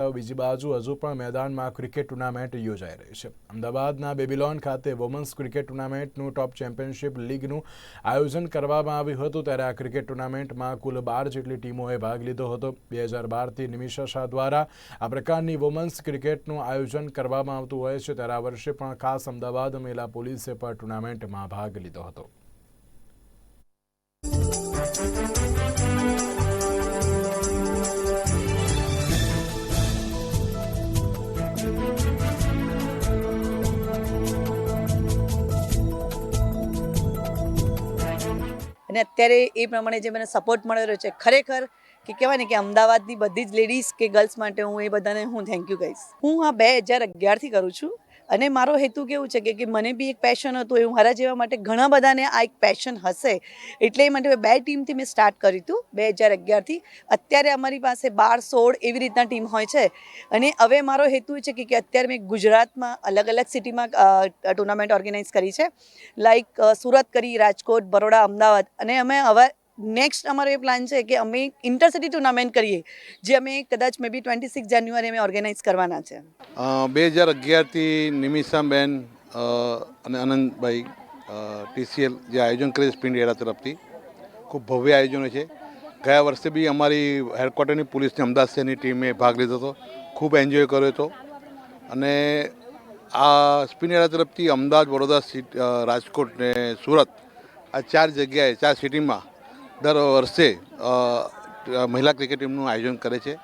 બીજી બાજુ હજુ પણ મેદાનમાં ક્રિકેટ ટુર્નામેન્ટ યોજાઈ રહી છે. અમદાવાદના બેબીલોન ખાતે વુમન્સ ક્રિકેટ ટુર્નામેન્ટનું ટોપ ચેમ્પિયનશિપ લીગનું આયોજન કરવામાં આવ્યું હતું ત્યારે આ ક્રિકેટ ટુર્નામેન્ટમાં કુલ બાર જેટલી ટીમોએ ભાગ લીધો હતો. બે હજાર બારથી નિમિષા શાહ દ્વારા આ પ્રકારની વુમન્સ ક્રિકેટનું આયોજન કરવામાં આવતું હોય છે ત્યારે આ વર્ષે પણ ખાસ અમદાવાદ મહિલા પોલીસે પણ ટુર્નામેન્ટમાં ભાગ લીધો હતો. અને અત્યારે એ પ્રમાણે જે મને સપોર્ટ મળેલો છે, ખરેખર કે કહેવાય ને કે અમદાવાદની બધી જ લેડીઝ કે ગર્લ્સ માટે હું એ બધાને હું થેન્ક યુ કહીશ. હું આ બે હજાર અગિયારથી કરું છું. અને મારો હેતુ કેવું છે કે મને બી એક પેશન હતું એવું મારા જેવા માટે ઘણા બધાને આ એક પેશન હશે. એટલે એ માટે બે ટીમથી મેં સ્ટાર્ટ કર્યું હતું બે હજાર અગિયારથી. અત્યારે અમારી પાસે બાર, સોળ એવી રીતના ટીમ હોય છે. અને હવે મારો હેતુ છે કે અત્યારે મેં ગુજરાતમાં અલગ અલગ સિટીમાં ટુર્નામેન્ટ ઓર્ગેનાઇઝ કરી છે. લાઈક સુરત કરી, રાજકોટ, બરોડા, અમદાવાદ. અને અમે હવે નેક્સ્ટ અમારો એ પ્લાન છે કે અમે ઇન્ટરસિટી ટુર્નામેન્ટ કરીએ, જે અમે કદાચ મે બી ટ્વેન્ટી સિક્સ જાન્યુઆરી અમે ઓર્ગેનાઇઝ કરવાના છે. બે હજાર અગિયારથી નિમિષાબેન અને આનંદભાઈ ટીસીએલ જે આયોજન કરે છે સ્પિન એરા તરફથી. ખૂબ ભવ્ય આયોજન છે. ગયા વર્ષે બી અમારી હેડક્વાર્ટરની પોલીસની અમદાવાદ શહેરની ટીમે ભાગ લીધો હતો. ખૂબ એન્જોય કર્યો હતો. અને આ સ્પિન એરા તરફથી અમદાવાદ, વડોદરા રાજકોટ ને સુરત, આ ચાર જગ્યાએ, ચાર સિટીમાં દર વર્ષે મહિલા ક્રિકેટ ટીમનું આયોજન કરે છે.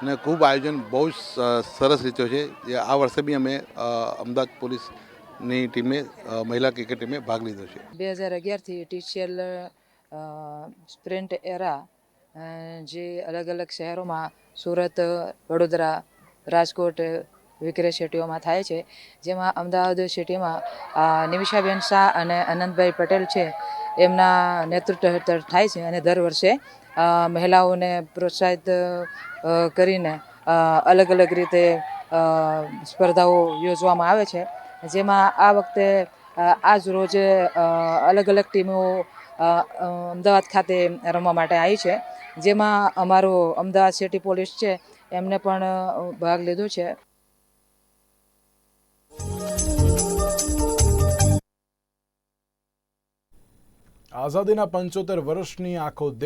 અને ખૂબ આયોજન બહુ જ સરસ રીતે છે. આ વર્ષે બી અમે અમદાવાદ પોલીસની ટીમે મહિલા ક્રિકેટ ટીમે ભાગ લીધો છે. બે હજાર અગિયારથી ટીસીએલ સ્પ્રિન્ટ એરા જે અલગ અલગ શહેરોમાં સુરત, વડોદરા, રાજકોટ વિક્રે સિટીઓમાં થાય છે. જેમાં અમદાવાદ સિટીમાં નિમિષાબેન શાહ અને અનંતભાઈ પટેલ છે. એમના નેતૃત્વ હેઠળ થાય છે અને દર વર્ષે મહિલાઓને પ્રોત્સાહિત કરીને અલગ અલગ રીતે સ્પર્ધાઓ યોજવામાં આવે છે. જેમાં આ વખતે આજ રોજે અલગ અલગ ટીમો અમદાવાદ ખાતે રમવા માટે આવી છે. જેમાં અમારો અમદાવાદ સિટી પોલીસ છે, એમને પણ ભાગ લીધો છે. આઝાદીના પંચોતેર વર્ષની આખો